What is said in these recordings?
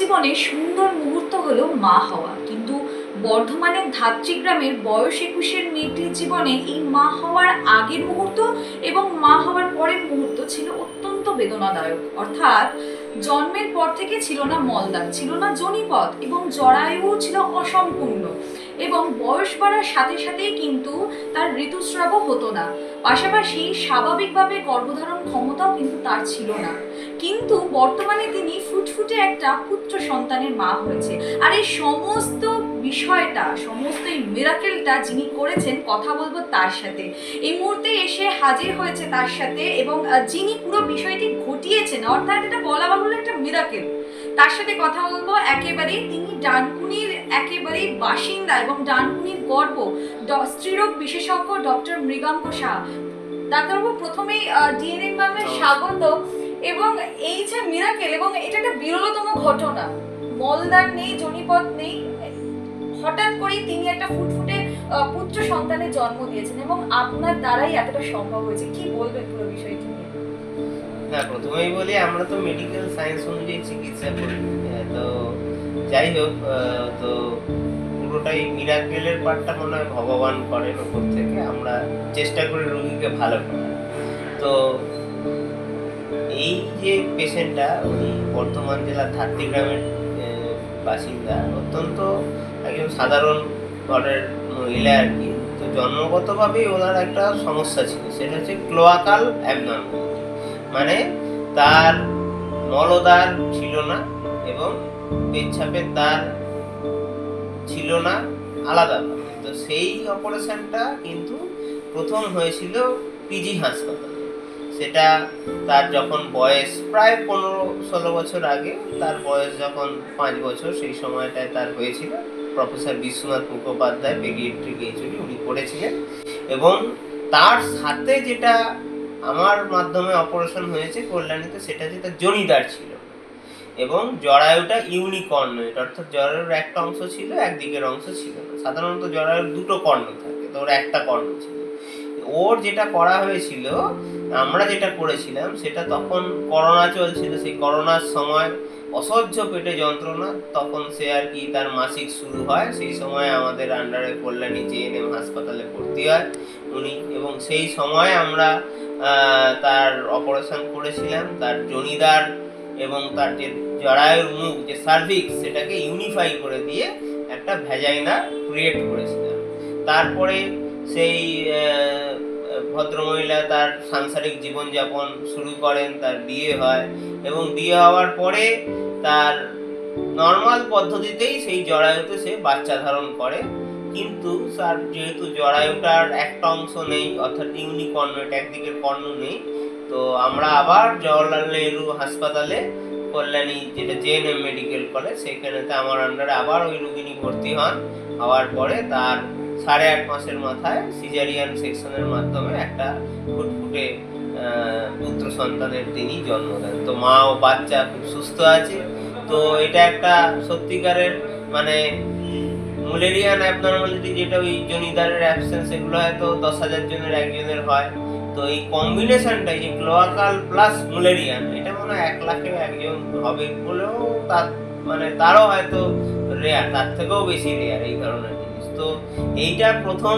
জীবনে সুন্দর মুহূর্ত হলো মা হওয়া। কিন্তু বর্ধমানের ধাত্রী গ্রামের বয়স একুশের মেয়েটির জীবনে এই মা হওয়ার আগের মুহূর্ত এবং মা হওয়ার পরের মুহূর্ত ছিল অত্যন্ত বেদনাদায়ক। অর্থাৎ জন্মের পর থেকে ছিল না মলদার ছিল না জনিপথ এবং জরায়ু ছিল অসম্পূর্ণ। এবং বয়স বাড়ার সাথে সাথেই কিন্তু তার ঋতুস্রাবও হতো না। পাশাপাশি স্বাভাবিকভাবে গর্ভধারণ ক্ষমতাও কিন্তু তার ছিল না। কিন্তু বর্তমানে তিনি ফুটফুটে একটা পুত্র সন্তানের মা হয়েছে। আর এই সমস্ত বিষয়টা, সমস্ত এই মিরাকেলটা যিনি করেছেন, কথা বলব তার সাথে। এই মুহূর্তে এসে হাজির হয়েছে তার সাথে এবং যিনি পুরো বিষয়টি ঘটিয়েছেন, অর্থাৎ এটা বলা বাহুল্য একটা মিরাকেল তার সাথে কথা বলব, একেবারেই তিনি ডানকুনির একেবারেই বাসিন্দা এবং ডানকুনির গর্ব। স্ত্রীরোগ বিশেষজ্ঞ ডক্টর মৃগাঙ্ক শাহ ডাক্তারবাবু প্রথমেই ডিএনএ ম্যামের স্বাগত। এবং এই যে মিরাকেল এবং এটা একটা বিরলতম ঘটনা। মলদার নেই জনিপথ নেই। হঠাৎ করেই তিনি একটা ফুটফুটে পুত্র সন্তানের জন্ম দিয়েছেন এবং আপনার দ্বারাই এতটা সম্ভব হয়েছে। কি বলবেন পুরো বিষয়টি নিয়ে? না প্রথমেই বলি আমরা তো মেডিকেল সায়েন্স অনুযায়ী চিকিৎসা করি। তো যাই হোক তো পুরোটাই মিরাকেলের পার্টটা মনে হয় ভগবান করেন ওপর থেকে। আমরা চেষ্টা করি রোগীকে ভালো করার। তো এই যে পেশেন্টটা, উনি বর্ধমান জেলার ধাত্রী গ্রামের বাসিন্দা, অত্যন্ত একজন সাধারণ ঘরের মহিলা আর কি। তো জন্মগতভাবেই ওনার একটা সমস্যা ছিল, সেটা হচ্ছে ক্লোয়াকাল অ্যাবনর্মাল। মানে তার মলদ্বার ছিল না এবং পেচ্ছাপের তার ছিল না, আলাদা তো সেই অপারেশনটা কিন্তু প্রথম হয়েছিল পিজি হাসপাতালে। সেটা তার যখন বয়স প্রায় পনেরো ষোলো বছর আগে, তার বয়স যখন পাঁচ বছর, সেই সময়টায় তার হয়েছিল। প্রফেসর বিশ্বনাথ মুখোপাধ্যায়, পেডিয়াট্রিক এইচডি উনি করেছিলেন। এবং তার সাথে যেটা আমার মাধ্যমে অপারেশন হয়েছে কল্যাণীতে, সেটা যেটা জনিদার ছিল। এবং জরায়ুটা ইউনিকর্ণ এটা অর্থাৎ জরায়ুর একটা অংশ ছিল, একদিকের অংশ ছিল না। সাধারণত জরায়ুর দুটো কর্ণ থাকে তো ওর একটা কর্ণ ছিল। ওর যেটা করা হয়েছিল, আমরা যেটা করেছিলাম, সেটা তখন করোনা চলছিল। সেই করোনার সময় অসহ্য পেটে যন্ত্রণা, তখন সে আর কি তার মাসিক শুরু হয়। সেই সময় আমাদের আন্ডারে কল্যাণী জেএনএম হাসপাতালে ভর্তি হয় উনি। এবং সেই সময় আমরা তার অপারেশন করেছিলাম। তার জনিদার এবং তার যে জরায়ুর মুখ যে সার্ভিক্স সেটাকে ইউনিফাই করে দিয়ে একটা ভ্যাজাইনা ক্রিয়েট করেছিলাম তারপরে সেই ভদ্রমহিলা তার সাংসারিক জীবনযাপন শুরু করেন, তার বিয়ে হয় এবং বিয়ে হওয়ার পরে তার নর্মাল পদ্ধতিতেই সেই জরায়ুতে সে বাচ্চা ধারণ করে। কিন্তু তার যেহেতু জরায়ুটার একটা অংশ নেই, অর্থাৎ ইউনিকর্ণ একদিকের কর্ণ নেই তো আমরা আবার জওয়াহরলাল নেহরু হাসপাতালে কল্যাণী যেটা জেএনএম মেডিকেল কলেজ সেখানেতে আমার আন্ডারে আবার ওই রুগিনী ভর্তি হন। হওয়ার পরে তার সাড়ে আট মাসের মাথায় সিজারিয়ান সেকশনের মাধ্যমে একটা ফুটফুটে পুত্র সন্তানের তিনি জন্ম দেন। তো মা ও বাচ্চা খুব সুস্থ আছে। তো এটা একটা সত্যিকারের মানে মুলেরিয়ান অ্যাবনর্মালিটি যেটা ওই জনিদারের অ্যাবসেন্স এগুলো হয়তো দশ হাজার জনের, একজনের হয়। তো এই কম্বিনেশনটা এই যে ক্লোয়াকাল প্লাস মুলেরিয়ান এটা মনে হয় এক লাখেও একজন হবে বলেও তার মানে তারও হয়তো রেয়ার তার থেকেও বেশি রেয়ার এই ধরনের জিনিস। তো এইটা প্রথম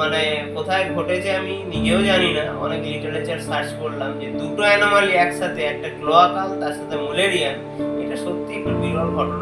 মানে কোথায় ঘটেছে আমি নিজেও জানি না। অনেক লিটারেচার সার্চ করলাম যে দুটো অ্যানোমালি একসাথে, একটা ক্লোয়াকাল তার সাথে মুলেরিয়ান এটা সত্যি একটু বিরল ঘটনার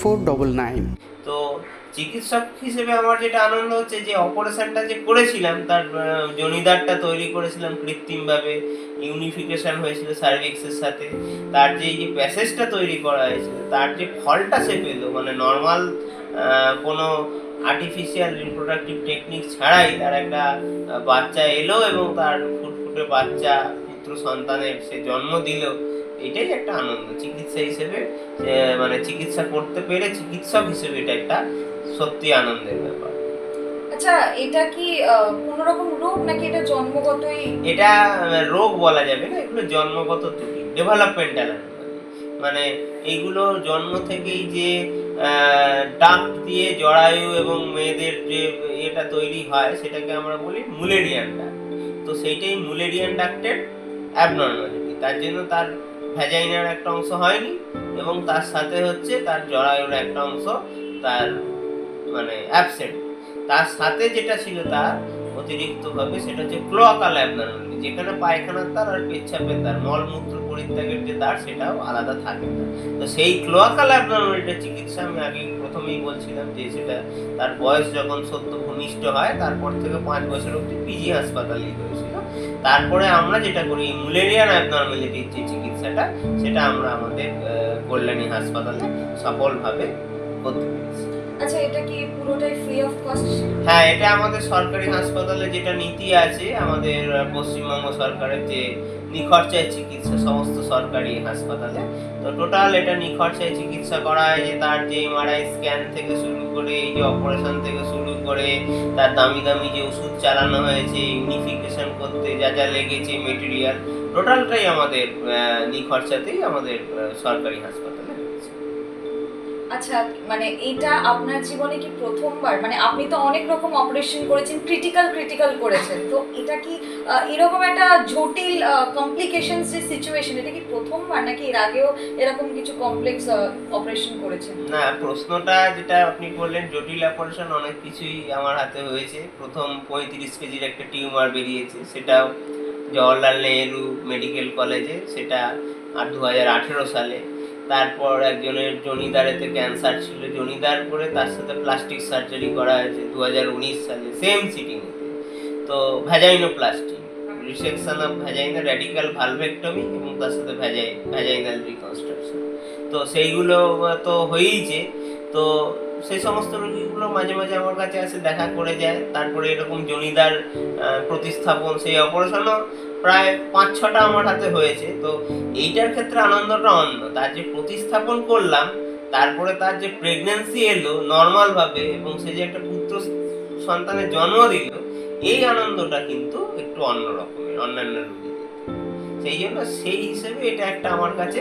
four double nine তো চিকিৎসক হিসেবে আমার যেটা আনন্দ হচ্ছে যে অপারেশনটা যে করেছিলাম, তার জনিদারটা তৈরি করেছিলাম কৃত্রিমভাবে ইউনিফিকেশন হয়েছিল সার্ভিক্সের সাথে। তার যে যে প্যাসেজটা তৈরি করা হয়েছিল, তার যে ফলটা সে পেল। মানে নর্মাল কোনো আর্টিফিশিয়াল রিপ্রোডাক্টিভ টেকনিক ছাড়াই তার একটা বাচ্চা এলো এবং তার ফুটফুটে বাচ্চা, পুত্র সন্তানের সে জন্ম দিল। এটাই একটা আনন্দ। চিকিৎসা হিসেবে মানে চিকিৎসা করতে পেরে চিকিৎসক হিসেবে এটা একটা সত্যি আনন্দের ব্যাপার। আচ্ছা এটা কি কোনো রকম রোগ নাকি এটা জন্মগতই? এটা রোগ বলা যাবে না এগুলো জন্মগত ত্রুটি ডেভেলপমেন্টাল মানে এইগুলো জন্ম থেকেই যে ডাক দিয়ে জরায়ু এবং মেয়েদের যে এটা তৈরি হয় সেটাকে আমরা বলি মুলেরিয়ান ডাক। তো সেইটাই মুলেরিয়ান ডাক্টের অ্যাবনর্মালিটি তার জন্য তার ভ্যাজাইনার একটা অংশ হয়নি এবং তার সাথে হচ্ছে তার জরায়ুর একটা অংশ তার মানে অ্যাবসেন্ট তার সাথে যেটা ছিল তার অতিরিক্তভাবে সেটা হচ্ছে ক্লোয়াকাল অ্যাবনর্মালিটি যেখানে পায়খানার তার আর পেচ্ছাপের তার, মলমূত্র পরিত্যাগের যে তার সেটাও আলাদা থাকে না। তো সেই ক্লোয়াকাল অ্যাবনর্মালিটির চিকিৎসা আমি আগে প্রথমেই বলছিলাম যে সেটা তার বয়স যখন সত্য ঘনিষ্ঠ হয়, তারপর থেকে পাঁচ বছর অবধি পিজি হাসপাতালেই হয়েছিল তারপরে আমরা যেটা করি মুলেরিয়ান অ্যাবনর্মালিটির যে চিকিৎসাটা, সেটা আমরা আমাদের কল্যাণী হাসপাতালে সফলভাবে করতে পেরেছি। আচ্ছা এটা কি পুরোটাই ফ্রি অফ কস্ট হ্যাঁ এটা আমাদের সরকারি হাসপাতালে যেটা নীতি আছে, আমাদের পশ্চিমবঙ্গ সরকারের যে নিখরচায় চিকিৎসা, সমস্ত সরকারি হাসপাতালে। তো টোটাল এটা নিখরচায় চিকিৎসা করা হয়, যে তার যে এমআরআই স্ক্যান থেকে শুরু করে, এই যে অপারেশন থেকে শুরু করে, তার দামি দামি যে ওষুধ চালানো হয়েছে, ইউনিফিকেশন করতে যা যা লেগেছে মেটেরিয়াল টোটালটাই আমাদের নিখরচাতেই আমাদের সরকারি হাসপাতালে। আচ্ছা মানে এটা আপনার জীবনে কি প্রথমবার? মানে আপনি তো অনেক রকম অপারেশন করেছেন ক্রিটিক্যাল ক্রিটিক্যাল করেছেন। তো এটা কি এরকম একটা জটিল কমপ্লিকেশনস যে সিচুয়েশন এটা কি প্রথমবার নাকি এর আগেও এরকম কিছু কমপ্লেক্স অপারেশন করেছেন? না, প্রশ্নটা যেটা আপনি করলেন জটিল অপারেশন অনেক কিছুই আমার হাতে হয়েছে। প্রথম পঁয়ত্রিশ কেজির একটা টিউমার বেরিয়েছে, সেটাও জওয়াহরলাল নেহেরু মেডিকেল কলেজে, সেটা আর দু হাজার আঠেরো সালে। তারপর একজনের জনিদারেতে ক্যান্সার ছিল, জনিদার করে তার সাথে প্লাস্টিক সার্জারি করা হয়েছে দু হাজার উনিশ সালে সেম সিটিংয়ে তো vaginoplastic resection of vagina radical vulvectomy এবং তার সাথে ভ্যাজাই ভ্যাজাইনাল রিকনস্ট্রাকশন তো সেইগুলো তো হয়েইছে তো সেই সমস্ত রোগীগুলো মাঝে মাঝে আমার কাছে আসে, দেখা করে যায়। তারপরে এরকম জনিদার প্রতিস্থাপন, সেই অপারেশনও প্রায় পাঁচ ছটা আমার হাতে হয়েছে। তো এইটার ক্ষেত্রে আনন্দটা অন্য। তার যে প্রতিস্থাপন করলাম, তারপরে তার যে প্রেগনেন্সি এলো নর্মালভাবে এবং সে যে একটা পুত্র সন্তানের জন্ম দিল, এই আনন্দটা কিন্তু একটু অন্য রকমের, অন্যান্য রোগীদের সেই জন্য সেই হিসেবে এটা একটা আমার কাছে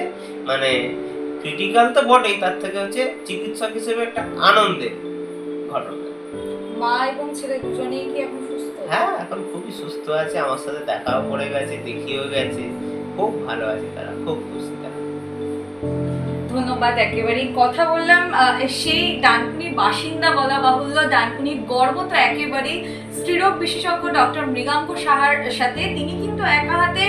মানে ক্রিটিক্যাল তো বটেই, তার থেকে হচ্ছে চিকিৎসক হিসেবে একটা আনন্দের ঘটনা। মা এবং ছেলে দুজনেই কি এখন হ্যাঁ এখন খুবই সুস্থ আছে, আমার সাথে দেখাও করে গেছে, দেখিয়েও গেছে। খুব ভালো আছে তারা, খুব খুশি তারা। ধন্যবাদ, একেবারেই কথা বললাম। সেই ডানকুনির বাসিন্দা বলা বাহুল্য, ডানকুনির গর্ব তো একেবারেই স্ত্রীরোগ বিশেষজ্ঞ ডক্টর মৃগাঙ্ক সাহার সাথে। তিনি কিন্তু একা হাতে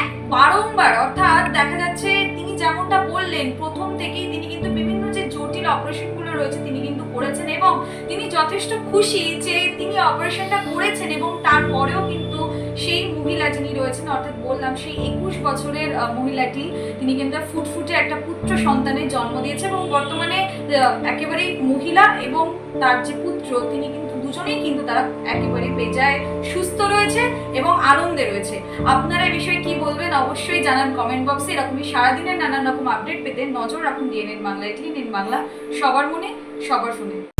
এক বারংবার, অর্থাৎ দেখা যাচ্ছে তিনি যেমনটা বললেন, প্রথম থেকেই তিনি কিন্তু বিভিন্ন যে জটিল অপারেশনগুলো রয়েছে, তিনি কিন্তু করেছেন এবং তিনি যথেষ্ট খুশি যে তিনি অপারেশনটা করেছেন এবং তারপরেও কিন্তু সেই মহিলা যিনি রয়েছেন, অর্থাৎ বললাম সেই একুশ বছরের মহিলাটি, তিনি কিন্তু ফুটফুটে একটা পুত্র সন্তানের জন্ম দিয়েছে এবং বর্তমানে একেবারেই মহিলা এবং তার যে পুত্র, তিনি কিন্তু দুজনেই কিন্তু তারা একেবারে বেজায় সুস্থ রয়েছে এবং আনন্দে রয়েছে। আপনারা এই বিষয়ে কি বলবেন অবশ্যই জানান কমেন্ট বক্সে এরকমই সারাদিনের নানান রকম আপডেট পেতে নজর রাখুন ডিএনএন বাংলা, এটি বাংলা, সবার মনে, সবার ফোনে।